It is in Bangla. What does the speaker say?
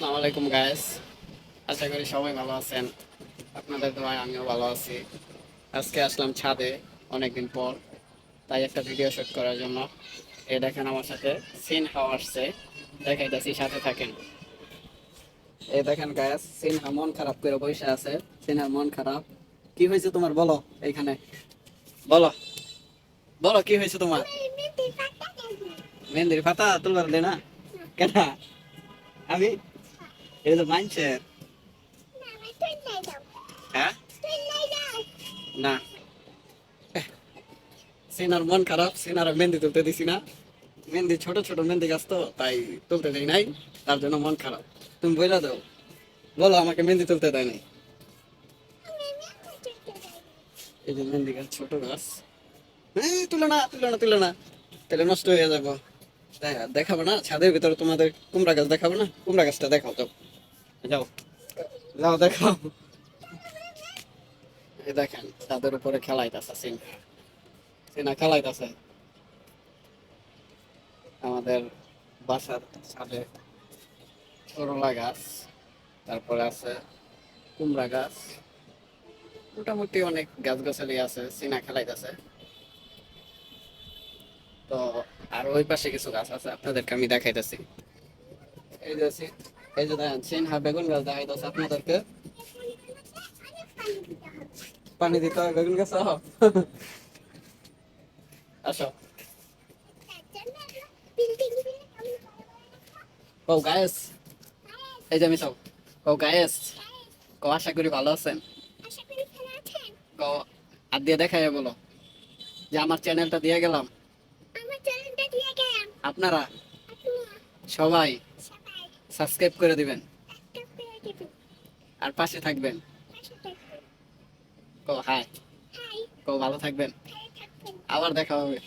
আসসালামু আলাইকুম গায়েস আশা করি সবাই ভালো আছেন। আপনাদের দোয়ায় আমিও ভালো আছি। আজকে আসলাম ছাদে অনেকদিন পর তাই একটা ভিডিও শুট করার জন্য। এ দেখেন আমার সাথে সিন হাওয়া আসছে। দেখাইতেছি সাথে থাকেন। এই দেখেন গায়েস সিনহা মন খারাপ করে বসে আছে। সিনহার মন খারাপ। কি হয়েছে তোমার? বলো এইখানে বলো। বলো কি হয়েছে তোমার? মেহেন্দির পাতা তুলবার না। কেন? আমি এটা তো মানছেন হ্যাঁ? না। সিনার মন খারাপ, সিনার মেহেন্দি তুলতে দিছি না। মেহেন্দি, ছোট ছোট মেহেন্দি গাছ তো, তাই তুলতে দেয় নাই। তার জন্য মন খারাপ। তুমি বইলা দাও। বলো, আমাকে মেহেন্দি তুলতে দেয় নাই। এই যে মেহেন্দি গাছ, ছোট গাছ। হ্যাঁ তুলে না তুলে না তুলে না। তাহলে নষ্ট হয়ে যাব। দেখাবো না, ছাদের ভিতরে তোমাদের কুমড়া গাছ দেখাবো না? কুমড়া গাছটা দেখাও তো। যাও। যাও দেখাও দেখেন ছাদের উপরে খেলাইতেছে সিন। সিনা খেলাইতেছে। আমাদের বাসার ছাদে করলা গাছ, তারপরে আছে কুমড়া গাছ। মোটামুটি অনেক গাছ গাছালি আছে, সিনা খেলাইতেছে। তো, আর ওই পাশে কিছু গাছ আছে, আপনাদেরকে আমি দেখাইতেছি। এই যে এই যে দেখেন সিনহা বেগুন গাছ দেখাইতেছে আপনাদেরকে। পানি দিতে হয় বেগুন গাছ আসো। কও গায়েস এই যে আমি সব কও গায়েস কও আশা করি ভালো আছেন? কও আর দিয়ে দেখাই বলো। যে আমার চ্যানেলটা দিয়ে গেলাম। আপনারা? সবাই। সাবস্ক্রাইব করে দিবেন। আর পাশে থাকবেন। কো হাই। কো ভালো থাকবেন। আবার দেখা হবে।